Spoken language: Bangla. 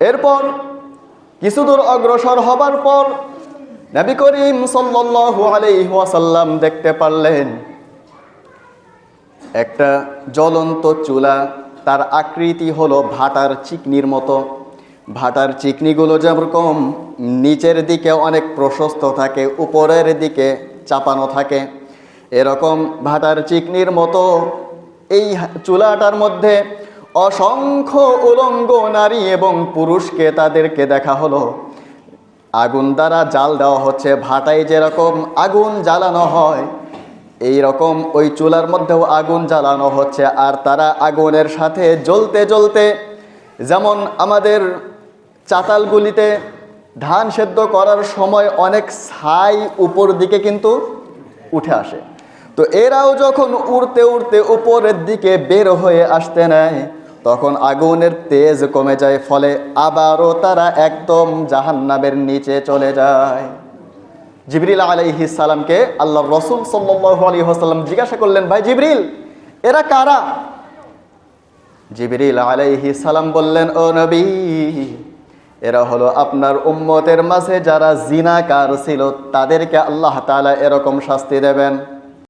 এরপর কিছুদূর অগ্রসর হবার পর নবী করিম সাল্লাল্লাহু আলাইহি ওয়াসাল্লাম দেখতে পারলেন, একটা জ্বলন্ত চুলা, তার আকৃতি হলো ভাটার চিকনির মতো। ভাটার চিকনিগুলো যেরকম নিচের দিকে অনেক প্রশস্ত থাকে, উপরের দিকে চাপানো থাকে, এরকম ভাটার চিকনির মতো এই চুলাটার মধ্যে অসংখ্য উলঙ্গ নারী এবং পুরুষকে তাদেরকে দেখা হলো। আগুন দ্বারা জাল দেওয়া হচ্ছে, ভাটায় যেরকম আগুন জ্বালানো হয় এই রকম ওই চুলার মধ্যেও আগুন জ্বালানো হচ্ছে। আর তারা আগুনের সাথে জ্বলতে জ্বলতে যেমন আমাদের চাতালগুলিতে ধান সেদ্ধ করার সময় অনেক ছাই উপর দিকে কিন্তু উঠে আসে। তো এরাও যখন উড়তে উড়তে উপরের দিকে বের হয়ে আসতে নেয় তখন আগুনের তেজ কমে যায়, ফলে আবারও তারা একদম জাহান্নামের নিচে চলে যায়। জিবরিল আলাইহি সালামকে আল্লাহ রসুল সাল্লাল্লাহু আলাইহি ওয়াসাল্লাম জিজ্ঞাসা করলেন, ভাই জিবরিল, এরা কারা? জিবরিল আলাইহি সালাম বললেন, ও নবী, এরা হলো আপনার উম্মতের মাঝে যারা জিনাকার ছিল, তাদেরকে আল্লাহ তাআলা এরকম শাস্তি দেবেন।